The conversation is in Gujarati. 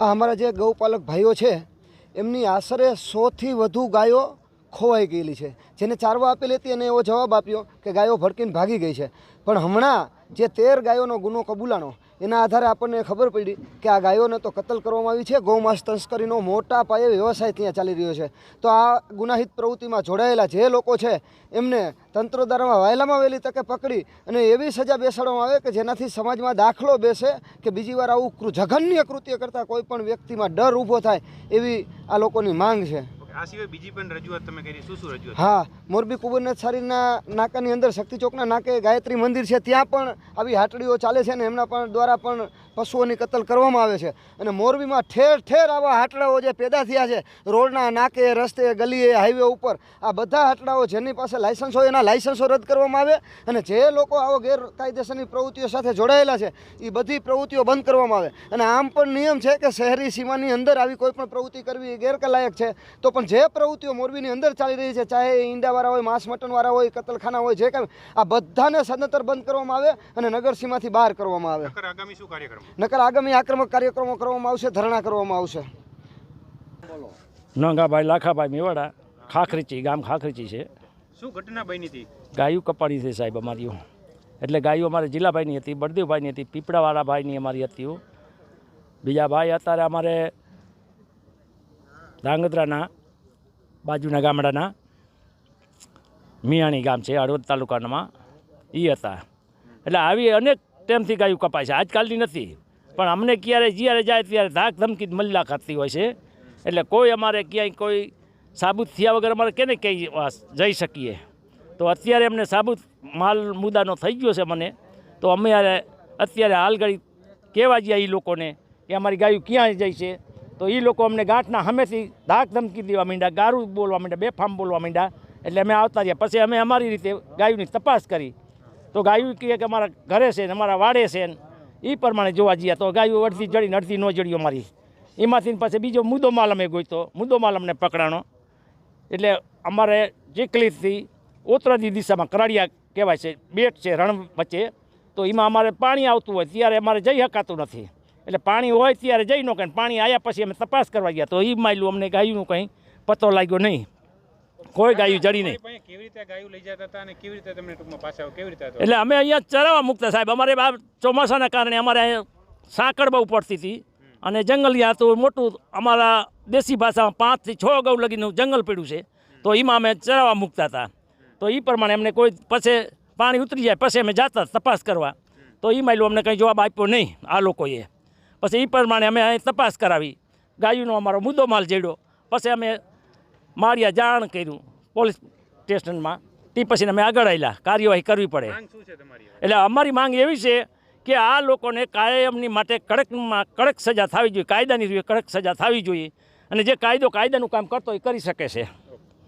આ અમારા જે ગૌપાલક ભાઈઓ છે, એમની આશરે સોથી વધુ ગાયો ખોવાઈ ગયેલી છે. જેને ચારવા આપેલી હતી અને એવો જવાબ આપ્યો કે ગાયો ભડકીને ભાગી ગઈ છે. પણ હમણાં જે તેર ગાયોનો ગુનો કબૂલાનો એના આધારે આપણને ખબર પડી કે આ ગાયોને તો કતલ કરવામાં આવી છે. ગૌમાંસ તસ્કરીનો મોટા પાયે વ્યવસાય ત્યાં ચાલી રહ્યો છે. તો આ ગુનાહિત પ્રવૃત્તિમાં જોડાયેલા જે લોકો છે, એમને તંત્ર દ્વારા વહેલામાં વહેલી તકે પકડી અને એવી સજા બેસાડવામાં આવે કે જેનાથી સમાજમાં દાખલો બેસે કે બીજી વાર આવું જઘન્ય કૃત્ય કરતાં કોઈ પણ વ્યક્તિમાં ડર ઊભો થાય એવી આ લોકોની માંગ છે. હા, મોરબી કુબરનાથ સારીના નાકાની અંદર શક્તિ ચોકના નાકે ગાયત્રી મંદિર છે, ત્યાં પણ આવી હાટડીઓ ચાલે છે ને એમના પણ દ્વારા પણ પશુઓની કતલ કરવામાં આવે છે. અને મોરબીમાં ઠેર ઠેર આવા હાટડાઓ જે પેદા થયા છે, રોડના નાકે, રસ્તે, ગલીએ, હાઈવે ઉપર, આ બધા હાટડાઓ જેની પાસે લાયસન્સ હોય એના લાયસન્સો રદ કરવામાં આવે અને જે લોકો આવો ગેરકાયદેસરની પ્રવૃત્તિઓ સાથે જોડાયેલા છે એ બધી પ્રવૃત્તિઓ બંધ કરવામાં આવે. અને આમ પણ નિયમ છે કે શહેરી સીમાની અંદર આવી કોઈ પણ પ્રવૃત્તિ કરવી એ ગેરલાયક છે. તો પણ જે પ્રવૃત્તિઓ મોરબીની અંદર ચાલી રહી છે, ચાહે એ ઈંડાવાળા હોય, માંસ મટનવાળા હોય, કતલખાના હોય, જે કાંઈ, આ બધાને સદંતર બંધ કરવામાં આવે અને નગર સીમાથી બહાર કરવામાં આવે. આગામી શું કાર્યક્રમ? નકર આગામી આક્રમક કાર્યક્રમો કરવામાં આવશે ધરણા કરવામાં આવશે. નંગાભાઈ લાખાભાઈ મેવાડા ખાખરીચી ગામ ખાખરીચી છે. શું ઘટના બની હતી? ગાયું કપાડી છે સાહેબ અમારી એટલે ગાયો અમારે જિલ્લાભાઈની હતી બળદેવભાઈની હતી પીપળાવાળા ભાઈની અમારી હતી બીજા ભાઈ અત્યારે અમારે ધાંગધ્રાના બાજુના ગામડાના મિયાણી ગામ છે હળવદ તાલુકાનામાં. એ હતા. એટલે આવી અનેક ટાઈમથી ગાયું કપાય છે. આજકાલની નથી. પણ અમને ક્યારે જ્યારે જાય ત્યારે ધાક ધમકી મલ્લા ખાતી હોય છે. એટલે કોઈ અમારે ક્યાંય કોઈ સાબુત થયા વગર અમારે કેને ક્યાંય જઈ શકીએ? તો અત્યારે અમને સાબુત માલ મુદ્દાનો થઈ ગયો છે મને. તો અમે યારે અત્યારે હાલ કહેવા ગયા એ લોકોને કે અમારી ગાયું ક્યાં જાય છે? તો એ લોકો અમને ગાંઠના હમેથી ધાક ધમકી દેવા માંડ્યા, ગારું બોલવા માંડ્યા, બેફામ બોલવા માંડ્યા. એટલે અમે આવતા રહ્યા. પછી અમે અમારી રીતે ગાયુંની તપાસ કરી. તો ગાયું કહે કે અમારા ઘરે છે ને અમારા વાડે છે ને એ પ્રમાણે જોવા જઈએ. તો ગાયું અડધી જડી ને અડધી ન જડી અમારી. એમાંથી પછી બીજો મુદ્દો માલ અમે ગોઈતો મુદ્દો માલ અમને પકડાણો. એટલે અમારે ચીકલીથી ઓતરાની દિશામાં કરાડિયા કહેવાય છે, બેટ છે, રણ વચ્ચે, તો એમાં અમારે પાણી આવતું હોય ત્યારે અમારે જઈ શકાતું નથી. એટલે પાણી હોય ત્યારે જઈ ન કંઈ પાણી આવ્યા પછી અમે તપાસ કરવા ગયા. તો એ માયલું અમને ગાયુંનું કંઈ પતો લાગ્યો નહીં. કોઈ ગાયું જડી નહીં. કેવી રીતે ગાયું લઈ જતા હતા અને કેવી રીતે તમને ટૂંકમાં પાછા કેવી રીતે એટલે અમે અહીંયા ચરાવવા મૂકતા સાહેબ. અમારે આ ચોમાસાના કારણે અમારે અહીંયા સાંકળ બહુ પડતી હતી અને જંગલિયા તો મોટું અમારા દેશી ભાષામાં પાંચથી છ ગૌ લગીનું જંગલ પડ્યું છે. તો એમાં અમે ચરાવવા મૂકતા હતા. તો એ પ્રમાણે અમને કોઈ પછી પાણી ઉતરી જાય પછી અમે જાતા તપાસ કરવા. તો એ માયલું અમને કંઈ જવાબ આપ્યો નહીં આ લોકોએ. પછી એ પ્રમાણે અમે અહીં તપાસ કરાવી. ગાયુંનો અમારો મુદ્દો માલ જેડ્યો. પછી અમે માળિયા જાણ કર્યું પોલીસ સ્ટેશનમાં. તે પછી અમે આગળ આવેલા કાર્યવાહી કરવી પડે. માંગ શું છે તમારી હવે? એટલે અમારી માંગ એવી છે કે આ લોકોને કાયમની માટે કડકમાં કડક સજા થવી જોઈએ. કાયદાની કડક સજા થવી જોઈએ. અને જે કાયદો કાયદાનું કામ કરતો એ કરી શકે છે.